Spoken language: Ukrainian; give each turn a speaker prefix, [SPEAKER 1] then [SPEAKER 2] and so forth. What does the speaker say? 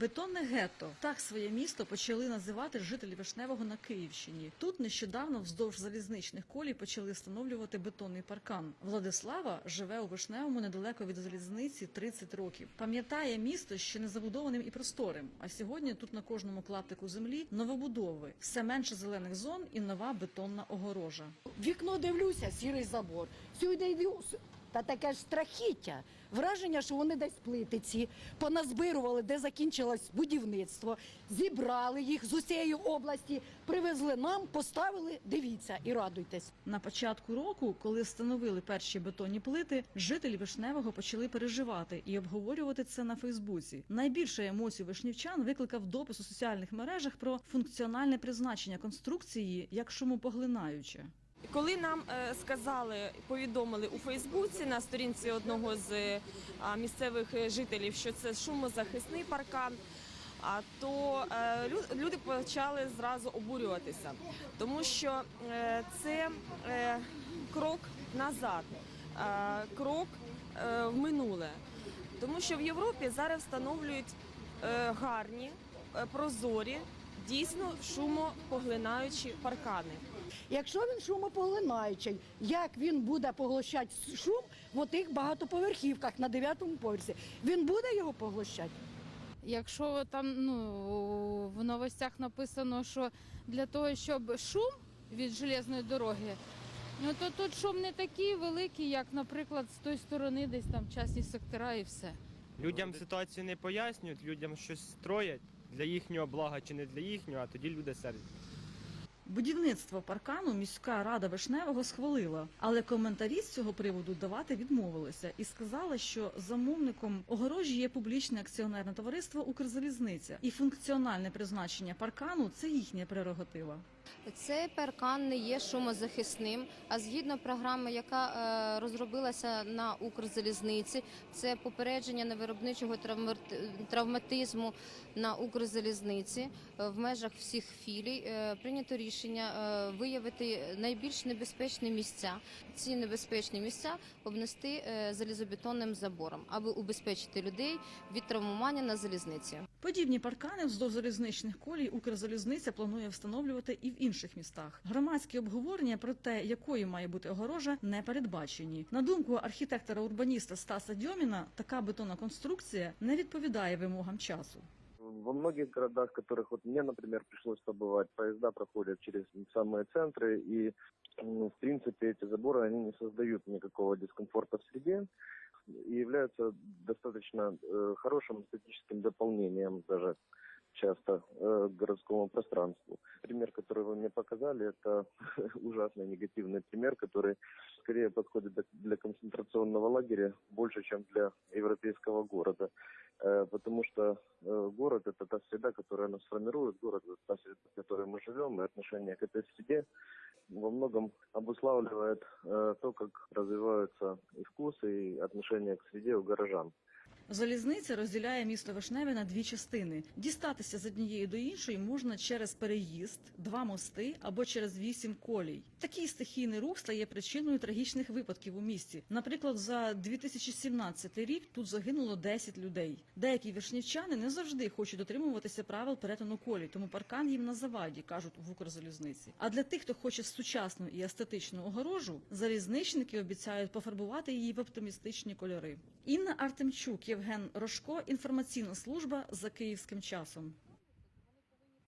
[SPEAKER 1] Бетонне гетто так своє місто почали називати жителі Вишневого на Київщині. Тут нещодавно вздовж залізничних колій почали встановлювати бетонний паркан. Владислава живе у Вишневому недалеко від залізниці 30 років. Пам'ятає місто ще не забудованим і просторим. А сьогодні тут на кожному клаптику землі новобудови, все менше зелених зон і нова бетонна огорожа.
[SPEAKER 2] Вікно дивлюся, сірий забор. Сюди йду, та таке ж страхіття. Враження, що вони десь плитиці, поназбирували, де закінчилось будівництво, зібрали їх з усієї області, привезли нам, поставили, дивіться і радуйтесь.
[SPEAKER 1] На початку року, коли встановили перші бетонні плити, жителі Вишневого почали переживати і обговорювати це на Фейсбуці. Найбільше емоцій вишнівчан викликав допис у соціальних мережах про функціональне призначення конструкції як шумопоглинаюче.
[SPEAKER 3] Коли нам е, сказали, повідомили у Фейсбуці на сторінці одного з е, місцевих е, жителів, що це шумозахисний паркан. А то люди почали зразу обурюватися, тому що це крок назад, крок в минуле. Тому що в Європі зараз встановлюють гарні, прозорі, дійсно шумопоглинаючі паркани.
[SPEAKER 2] Якщо він шумопоглинаючий, як він буде поглощати шум в тих багатоповерхівках на дев'ятому поверсі? Він буде його поглощати?
[SPEAKER 4] Якщо там ну, в новостях написано, що для того, щоб шум від железної дороги, ну то тут шум не такий великий, як, наприклад, з тої сторони, десь там частні сектора і все.
[SPEAKER 5] Людям ситуацію не пояснюють, людям щось строять для їхнього блага чи не для їхнього, а тоді люди сердяться.
[SPEAKER 1] Будівництво паркану міська рада Вишневого схвалила, але коментарі з цього приводу давати відмовилися і сказали, що замовником огорожі є публічне акціонерне товариство Укрзалізниця, і функціональне призначення паркану це їхня прерогатива.
[SPEAKER 6] Цей паркан не є шумозахисним, а згідно програми, яка е, розробилася на Укрзалізниці, це попередження невиробничого травмат- травматизму на Укрзалізниці Е, в межах всіх філій. е, Прийнято рішення е, виявити найбільш небезпечні місця. Ці небезпечні місця обнести е, залізобетонним забором, аби убезпечити людей від травмування на залізниці.
[SPEAKER 1] Подібні паркани вздовж залізничних колій Укрзалізниця планує встановлювати і в інших містах. Громадські обговорення про те, якою має бути огорожа, не передбачені. На думку архітектора-урбаніста Стаса Дьоміна, така бетонна конструкція не відповідає вимогам часу.
[SPEAKER 7] Во многих городах, в которых вот мне, например, пришлось побывать, поезда проходят через самые центры, и, в принципе, эти заборы, они не создают никакого дискомфорта в среде и являются достаточно э, хорошим эстетическим дополнением даже часто э, городскому пространству. Пример, который вы мне показали, это ужасный негативный пример, который скорее подходит для- концентрационного лагеря больше, чем для европейского города. Э, потому что э, город это та среда, которая нас формирует, город это та среда, в которой мы живем, и отношение к этой среде во многом обуславливает э, то, как развиваются и вкусы, и отношения к среде у горожан.
[SPEAKER 1] Залізниця розділяє місто Вишневе на дві частини. Дістатися з однієї до іншої можна через переїзд, два мости або через вісім колій. Такий стихійний рух стає причиною трагічних випадків у місті. Наприклад, за 2017 рік тут загинуло 10 людей. Деякі вишнівчани не завжди хочуть дотримуватися правил перетину колій, тому паркан їм на заваді, кажуть в Укрзалізниці. А для тих, хто хоче сучасну і естетичну огорожу, залізничники обіцяють пофарбувати її в оптимістичні кольори. Інна Артемчук, Євген Рожко, інформаційна служба за київським часом.